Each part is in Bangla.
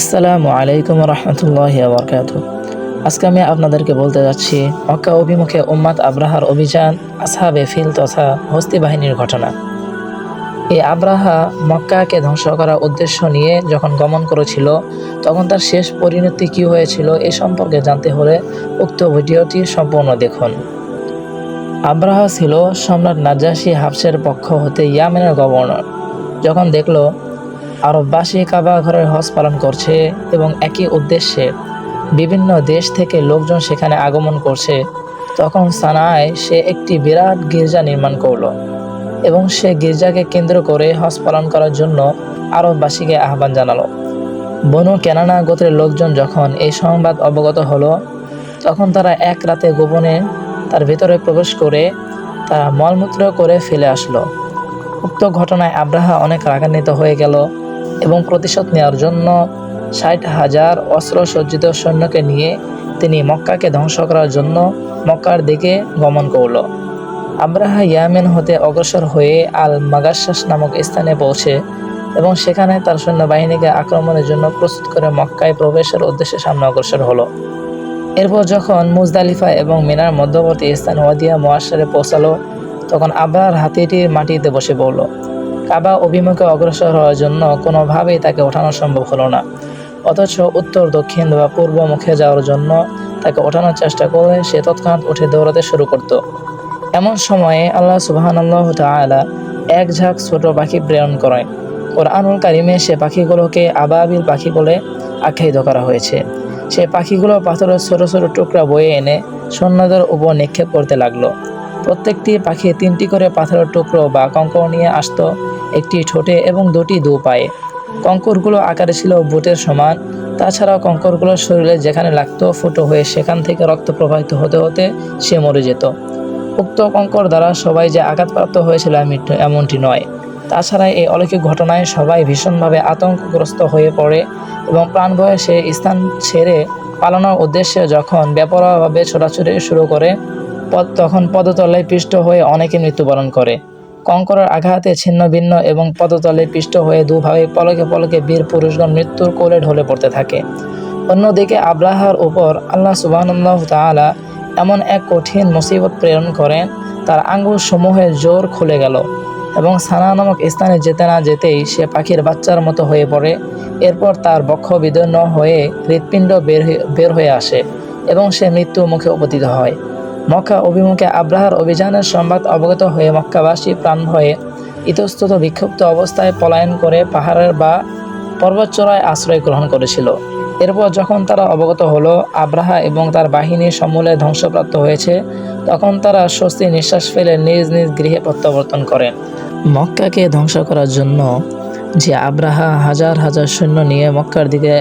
আসসালামু আলাইকুম রহমতুল্লাহ বরকাত আজকে আমি আপনাদেরকে বলতে যাচ্ছি, মক্কা অভিমুখে উম্মাদ আব্রাহার অভিযান, আসহাবে ফিল তথা হস্তি বাহিনীর ঘটনা। এই আব্রাহা মক্কাকে ধ্বংস করার উদ্দেশ্য নিয়ে যখন গমন করেছিল, তখন তার শেষ পরিণতি কী হয়েছিল এ সম্পর্কে জানতে হলে উক্ত ভিডিওটি সম্পূর্ণ দেখুন। আব্রাহা ছিল সম্রাট নাজাসি হাফসের পক্ষ হতে ইয়ামেনের গভর্নর। যখন দেখল আরববাসী কাবা ঘরের হজ পালন করছে এবং একই উদ্দেশ্যে বিভিন্ন দেশ থেকে লোকজন সেখানে আগমন করছে। তখন সানায় সে একটি বিরাট গির্জা নির্মাণ করল এবং সে গির্জাকে কেন্দ্র করে হজ পালন করার জন্য আরববাসীকে আহ্বান জানালো। বনু কেনানা গোত্রের লোকজন যখন এই সংবাদ অবগত হলো, তখন তারা এক রাতে গোপনে তার ভিতরে প্রবেশ করে তারা মলমূত্র করে ফেলে আসলো। উক্ত ঘটনায় আব্রাহা অনেক রাগান্বিত হয়ে গেল এবং প্রতিশোধ নেওয়ার জন্য ষাট হাজার অস্ত্র সজ্জিত সৈন্যকে নিয়ে তিনি মক্কাকে ধ্বংস করার জন্য মক্কার দিকে গমন করল। আব্রাহা ইয়ামেন হতে অগ্রসর হয়ে আল মাগাসাস নামক স্থানে পৌঁছে এবং সেখানে তার সৈন্যবাহিনীকে আক্রমণের জন্য প্রস্তুত করে মক্কায় প্রবেশের উদ্দেশ্যে সামনে অগ্রসর হলো। এরপর যখন মুজদালিফা এবং মিনার মধ্যবর্তী স্থান ওয়াদিয়া মোয়াশারে পৌঁছালো, তখন আব্রাহার হাতিটি মাটিতে বসে পড়ল। কাবা অভিমুখে অগ্রসর হওয়ার জন্য কোনোভাবেই তাকে ওঠানো সম্ভব হলো না। অথচ উত্তর, দক্ষিণ বা পূর্ব মুখে যাওয়ার জন্য তাকে ওঠানোর চেষ্টা করলে সে তৎক্ষণাৎ উঠে দৌড়াতে শুরু করত। এমন সময়ে আল্লাহ সুবাহান আল্লাহ তালা এক ঝাঁক ছোট পাখি প্রেরণ করেন। কোরআনুল কারিমে সে পাখিগুলোকে আবাবিল পাখি বলে আখ্যায়িত করা হয়েছে। সে পাখিগুলো পাথরের ছোট ছোট টুকরা বয়ে এনে সৈন্যদের উপর নিক্ষেপ করতে লাগল। প্রত্যেকটি পাখি তিনটি করে পাথরের টুকরো বা কঙ্কর নিয়ে আসতো একটি ঠোঁটে এবং দুটি দু পায়ে। কঙ্করগুলো আকারে ছিল বুটের সমান। তাছাড়াও কঙ্করগুলোর শরীরে যেখানে লাগতো ফুটো হয়ে সেখান থেকে রক্ত প্রবাহিত হতে হতে সে মরে যেত। উক্ত কঙ্কর দ্বারা সবাই যে আঘাতপ্রাপ্ত হয়েছিল এমন- এমনটি নয়। তাছাড়া এই অলৌকিক ঘটনায় সবাই ভীষণভাবে আতঙ্কগ্রস্ত হয়ে পড়ে এবং প্রাণ ভয়ে সে স্থান ছেড়ে পালানোর উদ্দেশ্যে যখন বেপরোয়াভাবে ছোটাছুটি শুরু করে পদ তখন পদতলায় পিষ্ট হয়ে অনেকে মৃত্যুবরণ করে। কঙ্করের আঘাতে ছিন্ন ভিন্ন এবং পদতলে পিষ্ট হয়ে দুভাবে পলকে পলকে বীর পুরুষগণ মৃত্যুর কোলে ঢলে পড়তে থাকে। অন্যদিকে আব্রাহার উপর আল্লাহ সুবাহ তাআলা এমন এক কঠিন মুসিবত প্রেরণ করেন, তার আঙ্গুল সমূহে জোর খুলে গেল এবং সানা নামক স্থানে যেতে না যেতেই সে পাখির বাচ্চার মতো হয়ে পড়ে। এরপর তার বক্ষ বিদীর্ণ হয়ে হৃৎপিণ্ড বের বের হয়ে আসে এবং সে মৃত্যু মুখে উপতিত হয়। মক্কা অভিমুখে আব্রাহার অভিযানের সংবাদ অবগত হয়ে মক্কাবাসী প্রাণ ভয়ে ইতস্তত বিক্ষুব্ধ অবস্থায় পলায়ন করে পাহাড়ের বা পর্বতচূড়ায় আশ্রয় গ্রহণ করেছিল। এরপর যখন তারা অবগত হলো আব্রাহা এবং তার বাহিনী সমূলে ধ্বংসপ্রাপ্ত হয়েছে, তখন তারা স্বস্তি নিঃশ্বাস ফেলে নিজ নিজ গৃহে প্রত্যাবর্তন করেন মক্কাকে ধ্বংস করার জন্য যে আব্রাহা হাজার হাজার সৈন্য নিয়ে মক্কার দিকে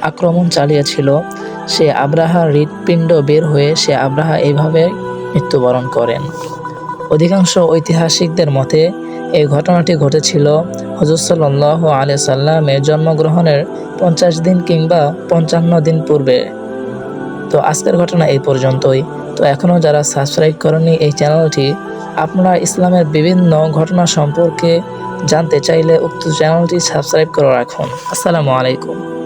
আক্রমণ চালিয়েছিল সে আব্রাহার হৃৎপিণ্ড বের হয়ে সে আব্রাহা এইভাবে মৃত্যুবরণ করেন। অধিকাংশ ঐতিহাসিকদের মতে, এই ঘটনাটি ঘটেছিল হজরত সাল্লাহ আলিয়া সাল্লামের জন্মগ্রহণের পঞ্চাশ দিন কিংবা পঞ্চান্ন দিন পূর্বে। তো আজকের ঘটনা এই পর্যন্তই। তো এখনও যারা সাবস্ক্রাইব করেনি এই চ্যানেলটি, আপনারা ইসলামের বিভিন্ন ঘটনা সম্পর্কে জানতে চাইলে উক্ত চ্যানেলটি সাবস্ক্রাইব করে রাখুন। আসসালামু আলাইকুম।